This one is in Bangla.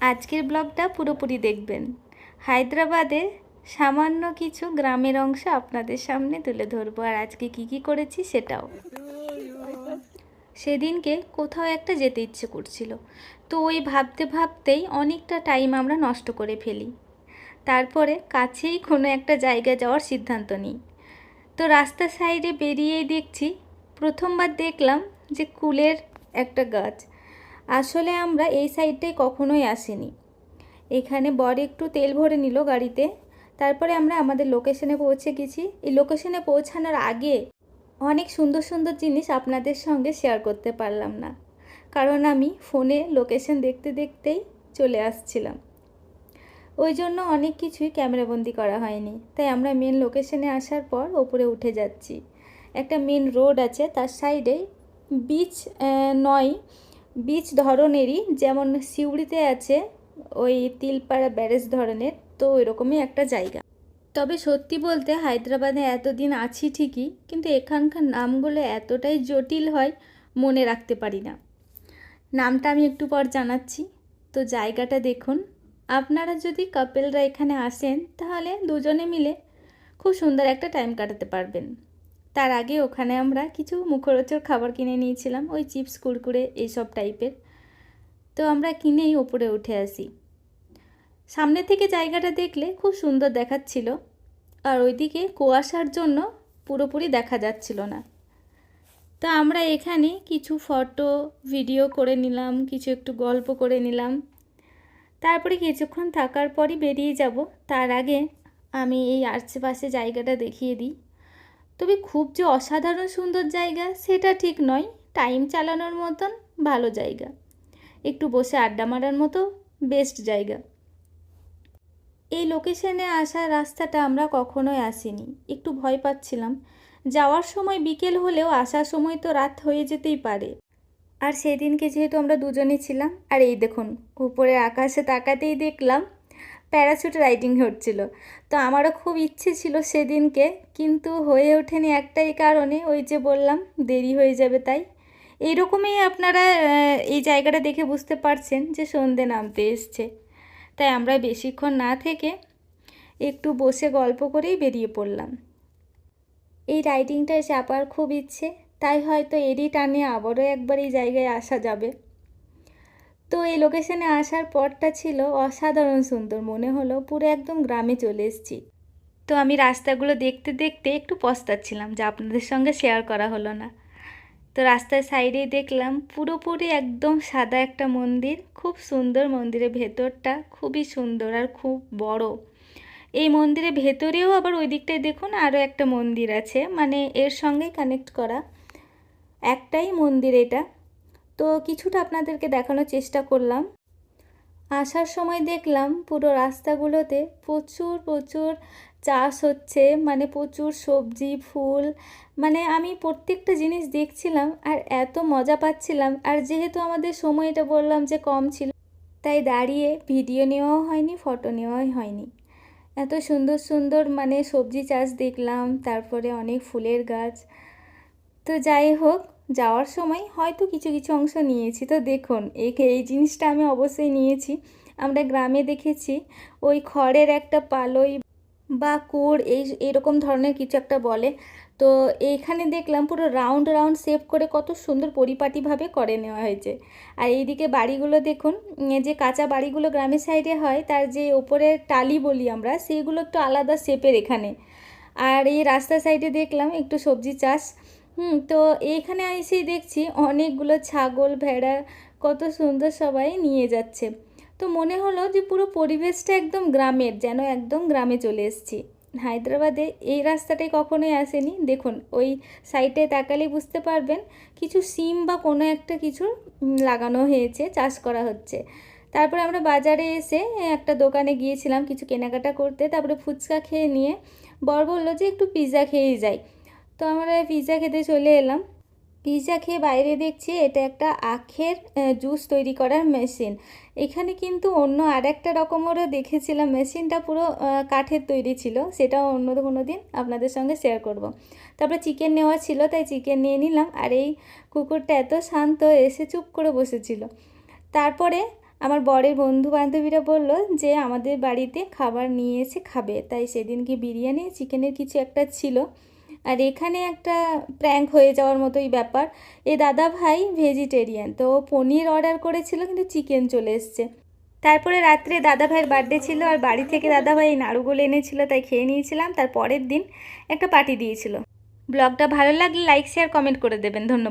আজকের ব্লগটা পুরোপুরি দেখবেন। হায়দ্রাবাদে সামান্য কিছু গ্রামের অংশ আপনাদের সামনে তুলে ধরবো আর আজকে কি কি করেছি সেটাও। সেদিনকে কোথাও একটা যেতে ইচ্ছে করছিল, তো ওই ভাবতে ভাবতেই অনেকটা টাইম আমরা নষ্ট করে ফেলি। তারপরে কাছেই কোনো একটা জায়গা যাওয়ার সিদ্ধান্ত নিই। তো রাস্তার সাইডে বেরিয়েই দেখছি, প্রথমবার দেখলাম যে কুলের একটা গাছ। আসলে আমরা এই সাইডটায় কখনোই আসিনি। এখানে বর একটু তেল ভরে নিল গাড়িতে। তারপরে আমরা আমাদের লোকেশনে পৌঁছে গেছি। এই লোকেশনে পৌঁছানোর আগে অনেক সুন্দর সুন্দর জিনিস আপনাদের সঙ্গে শেয়ার করতে পারলাম না। কারণ আমি ফোনে লোকেশন দেখতে দেখতেই চলে আসছিলাম। ওই জন্য অনেক কিছুই ক্যামেরাবন্দি করা হয়নি। তাই আমরা মেন লোকেশনে আসার পর ওপরে উঠে যাচ্ছি। একটা মেন রোড আছে, তার সাইডে বিচ নয়। বিচ ধরনেরই, যেমন সিউড়িতে আছে ওই তিলপাড়া ব্যারেজ ধরনের, তো ওইরকমই একটা জায়গা। তবে সত্যি বলতে হায়দ্রাবাদে এতদিন আছি ঠিকই, কিন্তু এখানকার নামগুলো এতটাই জটিল হয় মনে রাখতে পারি না। নামটা আমি একটু পর জানাচ্ছি, তো জায়গাটা দেখুন। আপনারা যদি কাপেলরা এখানে আসেন, তাহলে দুজনে মিলে খুব সুন্দর একটা টাইম কাটাতে পারবেন। তার আগে ওখানে আমরা কিছু মুখরোচক খাবার কিনে নিয়েছিলাম, ওই চিপস, কুরকুরে, এইসব টাইপের। তো আমরা কিনেই ওপরে উঠে আসি। সামনে থেকে জায়গাটা দেখলে খুব সুন্দর দেখাচ্ছিল, আর ওইদিকে কুয়াশার জন্য পুরোপুরি দেখা যাচ্ছিল না। তো আমরা এখানে কিছু ফটো, ভিডিও করে নিলাম, কিছু একটু গল্প করে নিলাম। তারপরে কিছুক্ষণ থাকার পরই বেরিয়ে যাব। তার আগে আমি এই আশেপাশে জায়গাটা দেখিয়ে দিই। তবে খুব যে অসাধারণ সুন্দর জায়গা সেটা ঠিক নয়। টাইম চালানোর মতন ভালো জায়গা। একটু বসে আড্ডা মারার মতো বেস্ট জায়গা। এই লোকেশনে আসার রাস্তাটা আমরা কখনোই আসিনি। একটু ভয় পাচ্ছিলাম। যাওয়ার সময় বিকেল হলেও আসার সময় তো রাত হয়ে যেতেই পারে। আর সেদিনকে যেহেতু আমরা দুজনে ছিলাম, আর এই দেখুন, উপরে আকাশে তাকাতেই দেখলাম প্যারাশুট রাইডিং হচ্ছিল। তো আমারও খুব ইচ্ছে ছিল সেদিনকে, কিন্তু হয়ে ওঠেনি একটাই কারণে, ওই যে বললাম, দেরি হয়ে যাবে তাই। এইরকমই আপনারা এই জায়গাটা দেখে বুঝতে পারছেন যে সন্ধে নামতে এসছে। তাই আমরা বেশিক্ষণ না থেকে একটু বসে গল্প করেই বেরিয়ে পড়লাম। এই রাইডিংটায় চাপার খুব ইচ্ছে, তাই হয়তো এরই টানে আবারও একবার এই জায়গায় আসা যাবে। তো এই লোকেশনে আসার পরটা ছিল অসাধারণ সুন্দর। মনে হলো পুরো একদম গ্রামে চলে এসেছি। তো আমি রাস্তাগুলো দেখতে দেখতে একটু পস্তাচ্ছিলাম যা আপনাদের সঙ্গে শেয়ার করা হলো না। তো রাস্তার সাইডেই দেখলাম পুরোপুরি একদম সাদা একটা মন্দির, খুব সুন্দর মন্দিরের ভেতরটা, খুবই সুন্দর আর খুব বড়। এই মন্দিরের ভেতরেও আবার ওই দিকটায় দেখুন আরও একটা মন্দির আছে মানে এর সঙ্গে কানেক্ট করা। একটাই মন্দির এটা। তো কিছুটা আপনাদেরকে দেখানোর চেষ্টা করলাম। আসার সময় দেখলাম পুরো রাস্তাগুলোতে প্রচুর প্রচুর চাষ হচ্ছে মানে প্রচুর সবজি, ফুল মানে আমি প্রত্যেকটা জিনিস দেখছিলাম আর এত মজা পাচ্ছিলাম। আর যেহেতু আমাদের সময়টা বললাম যে কম ছিল, তাই দাঁড়িয়ে ভিডিও নেওয়াও হয়নি, ফটো নেওয়াই হয়নি। এত সুন্দর সুন্দর মানে সবজি চাষ দেখলাম, তারপরে অনেক ফুলের গাছ। তো যাই হোক যাওয়ার সময় হয়তো কিছু কিছু অংশ নিয়েছি। তো দেখুন, এই এই জিনিসটা আমি অবশ্যই নিয়েছি। আমরা গ্রামে দেখেছি, ওই খড়ের একটা পালই বা কুড় এই, এরকম ধরনের কিছু একটা বলে। তো এইখানে দেখলাম পুরো রাউন্ড রাউন্ড শেপ করে কত সুন্দর পরিপাটিভাবে করে নেওয়া হয়েছে। আর এইদিকে বাড়িগুলো দেখুন যে কাঁচা বাড়িগুলো গ্রামের সাইডে হয়, তার যে ওপরে টালি বলি আমরা সেইগুলো একটু আলাদা শেপের এখানে। আর এই রাস্তার সাইডে দেখলাম একটু সবজি চাষ। হুম, তো এইখানে এসেই দেখছি অনেকগুলো ছাগল, ভেড়া, কত সুন্দর সবাই নিয়ে যাচ্ছে। তো মনে হলো যে পুরো পরিবেশটা একদম গ্রামের, যেন একদম গ্রামে চলে এসেছি। হায়দ্রাবাদে এই রাস্তাটাই কখনোই আসেনি। দেখুন, ওই সাইডে তাকালে বুঝতে পারবেন, কিছু সিম বা কোনো একটা কিছু লাগানো হয়েছে, চাষ করা হচ্ছে। তারপরে আমরা বাজারে এসে একটা দোকানে গিয়েছিলাম কিছু কেনাকাটা করতে। তারপরে ফুচকা খেয়ে নিয়ে বর বলল যে একটু পিৎজা খেয়েই যাই। তো আমরা পিৎজা খেতে চলে এলাম। পিৎজা খেয়ে বাইরে দেখছি এটা একটা আখের জুস তৈরি করার মেশিন এখানে কিন্তু অন্য আর একটা রকমেরও দেখেছিলাম মেশিনটা পুরো কাঠের তৈরি ছিল। সেটাও অন্য কোনো দিন আপনাদের সঙ্গে শেয়ার করব। তারপরে চিকেন নেওয়া ছিল, তাই চিকেন নিয়ে নিলাম। আর এই কুকুরটা এত শান্ত, এসে চুপ করে বসেছিল। তারপরে আমার বরের বন্ধু বান্ধবীরা বলল যে, আমাদের বাড়িতে খাবার নিয়ে এসে খাবে। তাই সেদিন কি বিরিয়ানি চিকেনের কিছু একটা ছিল। আর এখানে একটা প্র্যাঙ্ক হয়ে যাওয়ার মতোই ব্যাপার। এ দাদা ভাই ভেজিটেরিয়ান তো পনির অর্ডার করেছিল কিন্তু চিকেন চলে এসছে। তারপরে রাত্রে দাদা ভাইয়ের বার্থডে ছিল আর বাড়ি থেকে দাদা ভাই নাড়ুগুলো এনেছিল, তাই খেয়ে নিয়েছিলাম। তার পরের দিন একটা পার্টি দিয়েছিল। ব্লগটা ভালো লাগলে লাইক শেয়ার কমেন্ট করে দেবেন। ধন্যবাদ।